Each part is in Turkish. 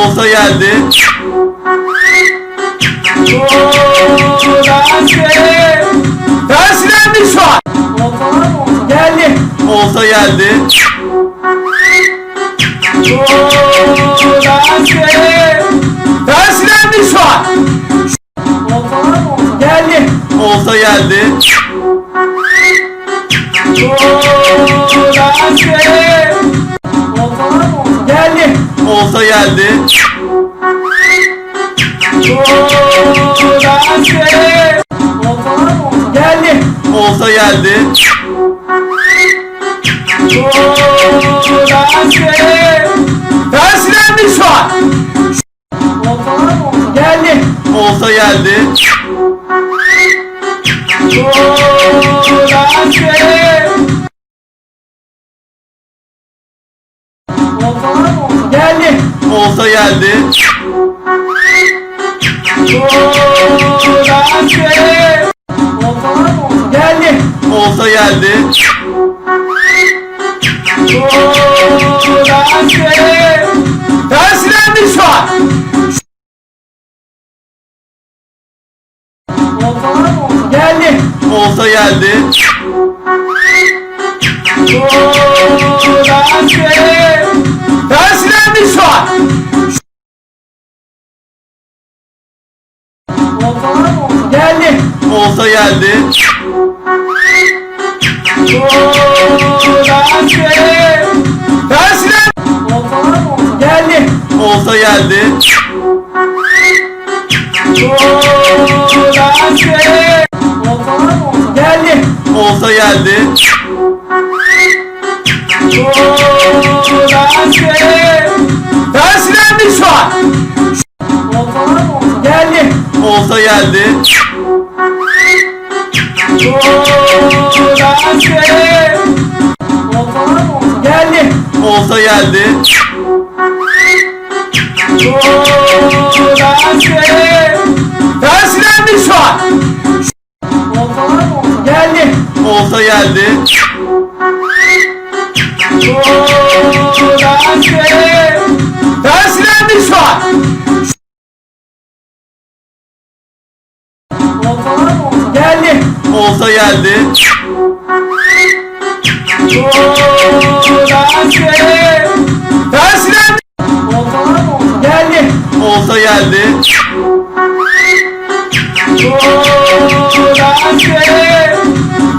volta geldi. Terslendi şu an. Geldi. Volta geldi. Terslendi şu an. Geldi. Volta geldi. Oh, that's it. Olta geldi. Geldi. Olta geldi. Tersilendi şu an. Geldi. Olta geldi. Geldi. Olta geldi. Geldi. Olta geldi. Tersilendi şu an. Geldi. Olta geldi. Tersilendi şu an. Geldi. Olta geldi. Tersilendi. Geldi. Olta geldi. Geldi. Olta geldi. Tersilendi şu an. Geldi. Olta geldi. Geldi. Olta geldi. Tersilendi şu an. Geldi. Olta geldi. Balta geldi. Tersine geldi. Olta geldi.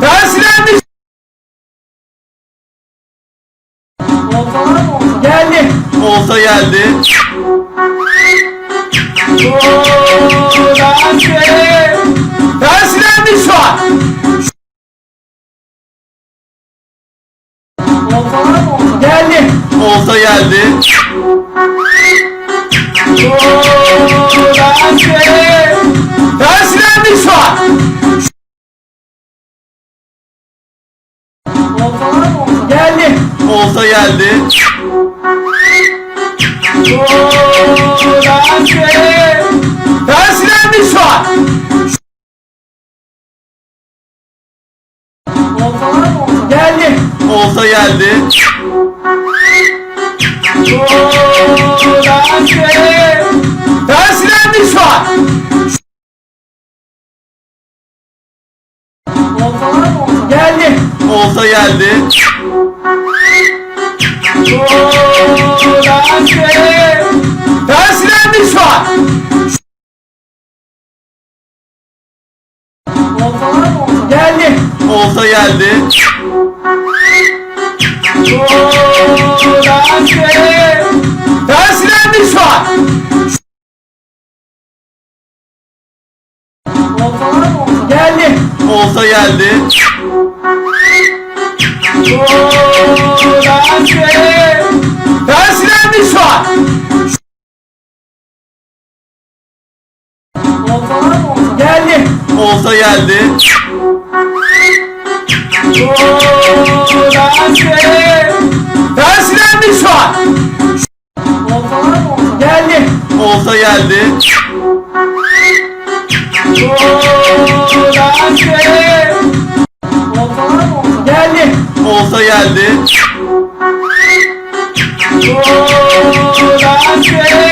Tersine geldi. Olta geldi. Olta geldi. Tersilendi şu an. Geldi. Olta geldi. Tersilendi şu an. Geldi. Olta geldi. Tersilendi şu an. Olta geldi. Tersilendi şu an. Geldi. Olta geldi. Tersilendi şu an. Geldi. Olta geldi. Geldi. Olta geldi. Tersilendi şu an. Geldi. Olta geldi. Tersilendi şu an. Geldi. Olta geldi. Geldi. Olta geldi. Olta geldi.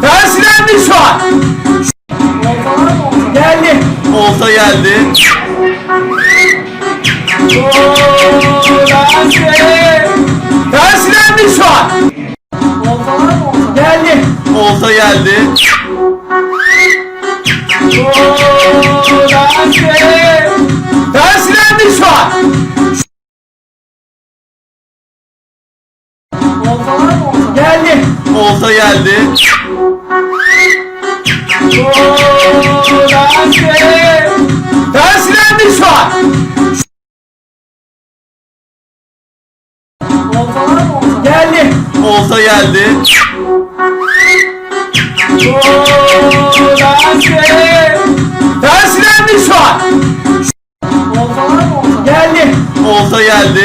Terslendi şu an. Geldi. Olta geldi. Terslendi şu an. Geldi. Olta geldi. Terslendi Olta var mı olta? Geldi. Olta geldi. Ooo Bense. Bensilendi şu an. Olta var mı olta? Geldi. Olta geldi. Ooo Bense. Bensilendi şu an. Olta var mı olta? Geldi. Olta geldi.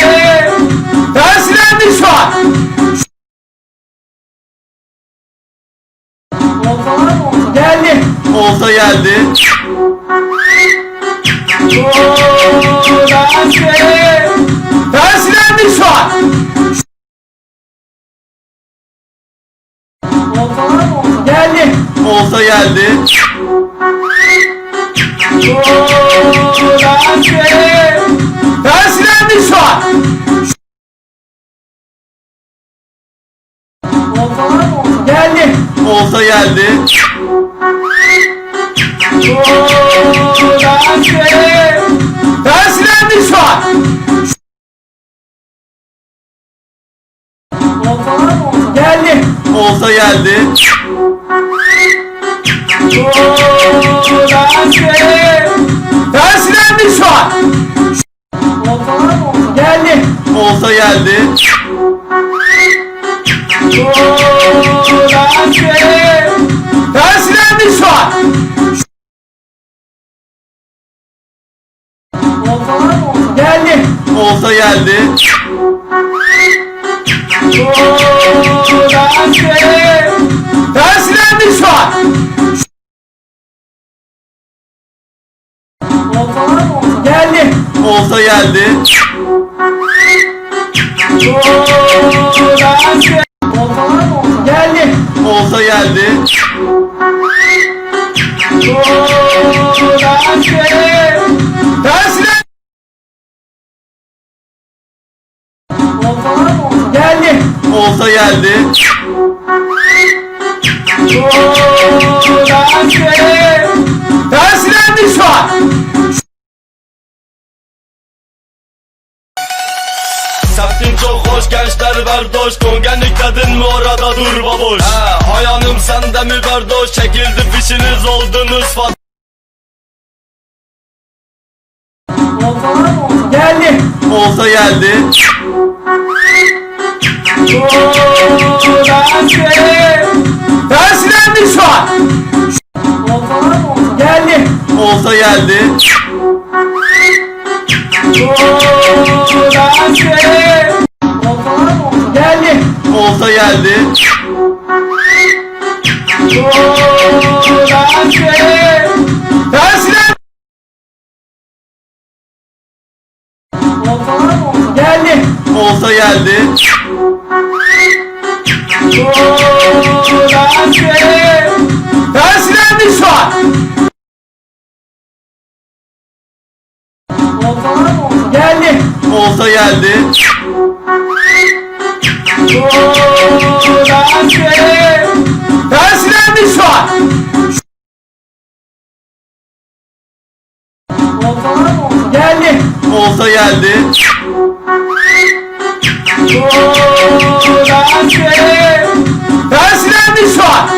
Olta geldi. Terslendi şu an. Geldi. Olta geldi. Terslendi şu an. Geldi. Olta geldi. Ben silendim şu an. Geldi. Olta geldi. Ben silendim şu an. Geldi. Olta geldi. Oh, that's it. Terslendi şu an. Geldi. Olta geldi. Terslendi şu an. Geldi. Olta geldi. Geldi. Olta geldi. Geldi. Olta geldi. Terslendi şu an. Gençler berdoş Kongenlik dedin mi orada dur baboş He, Hayanım sende mi berdoş Çekildi fişiniz oldunuz fat Geldi. Olta geldi. Terslendi şu an. Geldi. Olta geldi. Geldi. Olta geldi. Terslendi. Geldi. Olta geldi. Terslendi şu an. Geldi. Olta geldi. Geldi. Olta geldi. Terslendi şu an.